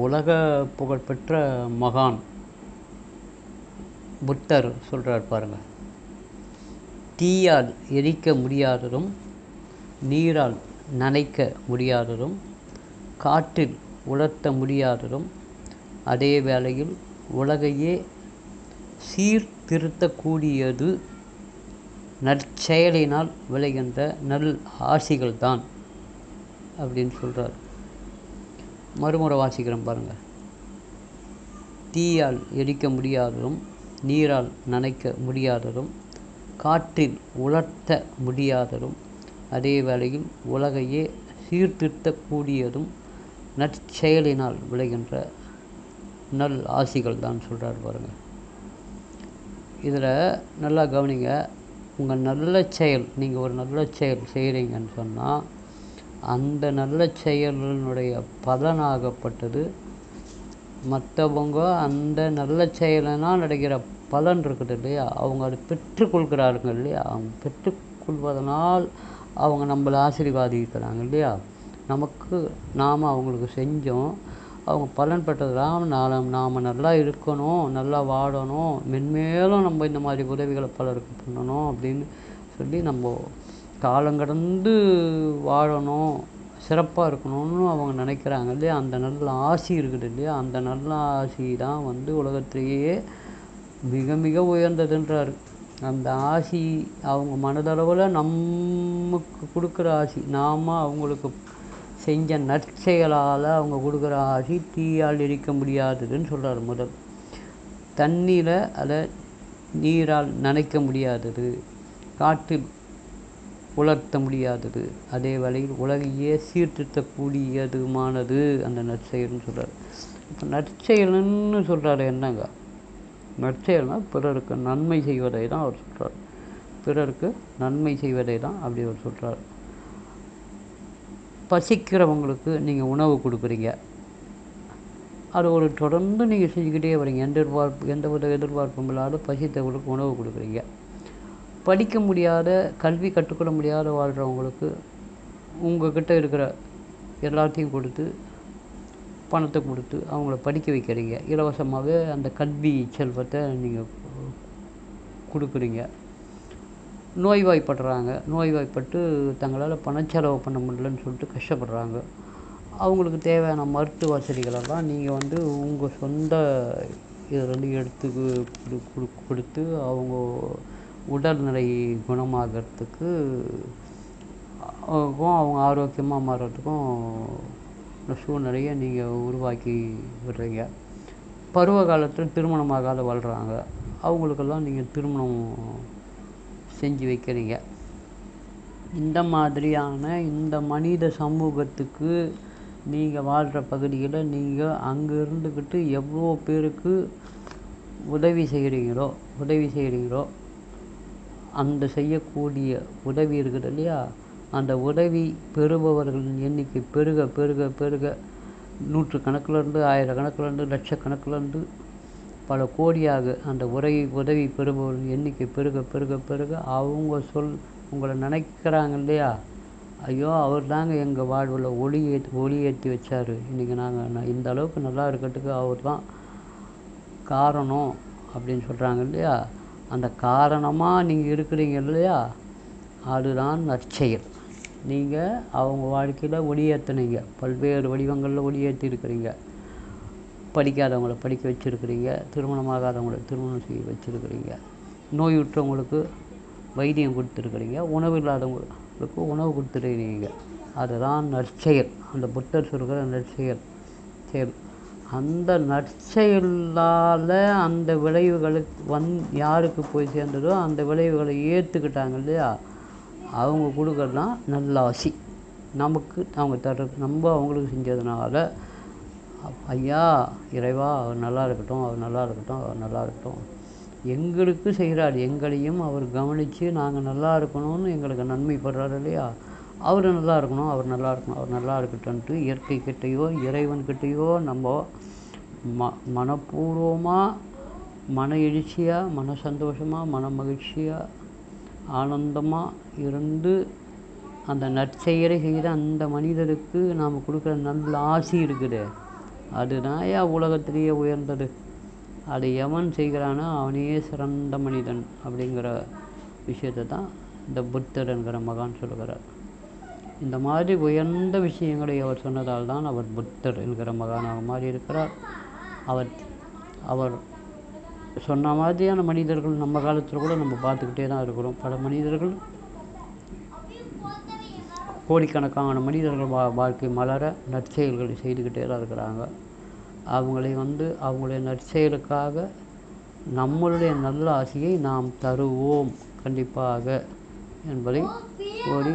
உலக புகழ்பெற்ற மகான் புத்தர் சொல்கிறார் பாருங்கள் தீயால் எரிக்க முடியாததும் நீரால் நனைக்க முடியாததும் காற்றில் உலர்த்த முடியாததும் அதே வேளையில் உலகையே சீர்திருத்தக்கூடியது நற்செயலினால் விளைகின்ற நல் ஆசிகள் தான் அப்படின்னு சொல்கிறார் மறுமுறை வாசிக்கிறேன் பாருங்கள் தீயால் எரிக்க முடியாததும் நீரால் நனைக்க முடியாததும் காற்றில் உலர்த்த முடியாததும் அதே வேளையில் உலகையே சீர்திருத்தக்கூடியதும் நற்செயலினால் விளைகின்ற நல் ஆசிகள் தான் சொல்கிறார் பாருங்கள் இதில் நல்லா கவனிங்க. உங்கள் நல்ல செயல் நீங்கள் ஒரு நல்ல செயல் செய்கிறீங்கன்னு சொன்னால் அந்த நல்ல செயலினுடைய பலனாகப்பட்டது. மற்றவங்க அந்த நல்ல செயலினால் நடக்கிற பலன் இருக்குது இல்லையா? அவங்க அதை பெற்றுக்கொள்கிறார்கள் இல்லையா? அவங்க பெற்றுக்கொள்வதனால் அவங்க நம்மளை ஆசீர்வாதிக்கிறாங்க இல்லையா? நமக்கு நாம் அவங்களுக்கு செஞ்சோம். அவங்க பலன் பெற்றதெல்லாம் நாம் நாம் நல்லா இருக்கணும் நல்லா வாழணும் மென்மேலும் நம்ம இந்த மாதிரி உதவிகளை பலருக்கு பண்ணணும் அப்படின்னு சொல்லி நம்ம காலங்கடந்து வாழணும் சிறப்பாக இருக்கணும்னு அவங்க நினைக்கிறாங்க இல்லையா? அந்த நல்ல ஆசி இருக்குது இல்லையா? அந்த நல்ல ஆசி தான் வந்து உலகத்திலேயே மிக மிக உயர்ந்ததுன்றார் அந்த ஆசி அவங்க மனதளவில் நமக்கு கொடுக்குற ஆசி நாம் அவங்களுக்கு செஞ்ச நற்செயலால் அவங்க கொடுக்குற ஆசி தீயால் எரிக்க முடியாததுன்னு சொல்கிறார் முதல். தண்ணீரை அதை நீரால் நனைக்க முடியாதது. காட்டில் உலர்த்த முடியாதது. அதே வேளையில் உலகையே சீர்திருத்தக்கூடியதுமானது அந்த நற்செயல்னு சொல்கிறார் இப்போ நற்செயல்னு சொல்கிறாரு என்னங்க? நற்செயல்னால் பிறருக்கு நன்மை செய்வதை தான் அவர் சொல்கிறார் பிறருக்கு நன்மை செய்வதை தான் அப்படி அவர் சொல்கிறார் பசிக்கிறவங்களுக்கு நீங்கள் உணவு கொடுக்குறீங்க. அது ஒரு தொடர்ந்து நீங்கள் செஞ்சுக்கிட்டே வரீங்க. எந்த எதிர்பார்ப்பு எந்த வித எதிர்பார்ப்பும் இல்லாத பசித்தவங்களுக்கு உணவு கொடுக்குறீங்க. படிக்க முடியாத கல்வி கற்றுக்கொள்ள முடியாத வாழ்கிறவங்களுக்கு உங்கள்கிட்ட இருக்கிற எல்லாத்தையும் கொடுத்து பணத்தை கொடுத்து அவங்கள படிக்க வைக்கிறீங்க. இலவசமாகவே அந்த கல்வி செல்வத்தை நீங்கள் கொடுக்குறீங்க. நோய்வாய்ப்படுறாங்க. நோய்வாய்ப்பட்டு தங்களால் பணச்செலவு பண்ண முடியலன்னு சொல்லிட்டு கஷ்டப்படுறாங்க. அவங்களுக்கு தேவையான மருத்துவ வசதிகளெல்லாம் நீங்கள் வந்து உங்கள் சொந்த இதிலேருந்து எடுத்து கொடுத்து அவங்க உடல்நிலை குணமாகறதுக்கு அவங்க ஆரோக்கியமாக மாறுறதுக்கும் சூழ்நிலையை நீங்கள் உருவாக்கி விடுறீங்க. பருவ காலத்தில் திருமணமாகாத வாழ்கிறாங்க அவங்களுக்கெல்லாம் நீங்கள் திருமணம் செஞ்சு வைக்கிறீங்க. இந்த மாதிரியான இந்த மனித சமூகத்துக்கு நீங்கள் வாழ்கிற பகுதியில் நீங்கள் அங்கே இருந்துக்கிட்டு எவ்வளோ பேருக்கு உதவி செய்கிறீங்களோ உதவி செய்கிறீங்களோ அந்த செய்யக்கூடிய உதவி இருக்குது இல்லையா? அந்த உதவி பெறுபவர்களின் எண்ணிக்கை பெருக பெருக பெருக. நூற்று கணக்கிலேருந்து ஆயிரக்கணக்கிலேருந்து லட்சக்கணக்கிலேருந்து பல கோடியாக அந்த உரை உதவி பெறுபவர்களின் எண்ணிக்கை பெருக பெருக பெருக. அவங்க சொல் உங்களை நினைக்கிறாங்க இல்லையா? ஐயோ அவர் தாங்க எங்கள் வாழ்வில் ஒளி ஏற்றி ஒளி ஏற்றி வச்சார். இன்றைக்கி நாங்கள் இந்த அளவுக்கு நல்லா இருக்கிறதுக்கு அவர் தான் காரணம் அப்படின்னு சொல்கிறாங்க இல்லையா? அந்த காரணமாக நீங்கள் இருக்கிறீங்க இல்லையா? அதுதான் நற்செயல். நீங்கள் அவங்க வாழ்க்கையில் ஒளியேற்றினீங்க பல்வேறு வடிவங்களில் ஒளியேற்றி இருக்கிறீங்க படிக்காதவங்கள படிக்க வச்சுருக்கிறீங்க. திருமணமாகாதவங்கள திருமணம் செய்ய வச்சுருக்கிறீங்க. நோயுற்றவங்களுக்கு வைத்தியம் கொடுத்துருக்குறீங்க. உணவு இல்லாதவங்களுக்கு உணவு கொடுத்துருக்கிறீங்க. அதுதான் நற்செயல். அந்த புத்தர் சொல்கிற நற்செயல். செயல் அந்த நற்செயலால் அந்த விளைவுகளுக்கு வந் யாருக்கு போய் சேர்ந்ததோ அந்த விளைவுகளை ஏற்றுக்கிட்டாங்க இல்லையா? அவங்க கொடுக்கறது தான் நல்ல நமக்கு அவங்க தர்ற நம்ம அவங்களுக்கு செஞ்சதுனால ஐயா இறைவா அவர் நல்லா இருக்கட்டும் அவர் நல்லா இருக்கட்டும் அவர் நல்லா இருக்கட்டும். எங்களுக்கு செய்கிறார் எங்களையும் அவர் கவனித்து நாங்கள் நல்லா இருக்கணும்னு எங்களுக்கு நன்மை படுறாரு இல்லையா? அவர் நல்லா இருக்கணும் அவர் நல்லா இருக்கணும் அவர் நல்லா இருக்கட்டும்ன்ட்டு இயற்கை கிட்டேயோ இறைவன்கிட்டேயோ நம்ம ம மனப்பூர்வமாக மன எழுச்சியாக மன சந்தோஷமாக மன மகிழ்ச்சியாக ஆனந்தமாக இருந்து அந்த நற்செயலை செய்கிற அந்த மனிதருக்கு நாம் கொடுக்குற நல்ல ஆசி இருக்குது. அதுதான் ஏன் உலகத்திலேயே உயர்ந்தது. அதை எவன் செய்கிறானோ அவனே சிறந்த மனிதன் அப்படிங்கிற விஷயத்தை தான் இந்த புத்தர் என்கிற மகான் சொல்கிறார். இந்த மாதிரி உயர்ந்த விஷயங்களை அவர் சொன்னதால் தான் அவர் புத்தர் என்கிற மகானாக மாறி இருக்கிறார் அவர் அவர் சொன்ன மாதிரியான மனிதர்கள் நம்ம காலத்தில் கூட நம்ம பார்த்துக்கிட்டே தான் இருக்கிறோம். பல மனிதர்கள் கோடிக்கணக்கான மனிதர்கள் வா வாழ்க்கை மலர நற்செயல்களை செய்துக்கிட்டே தான் இருக்கிறாங்க. அவங்களை வந்து அவங்களுடைய நற்செயலுக்காக நம்மளுடைய நல்ல ஆசையை நாம் தருவோம் கண்டிப்பாக என்பதை கோரி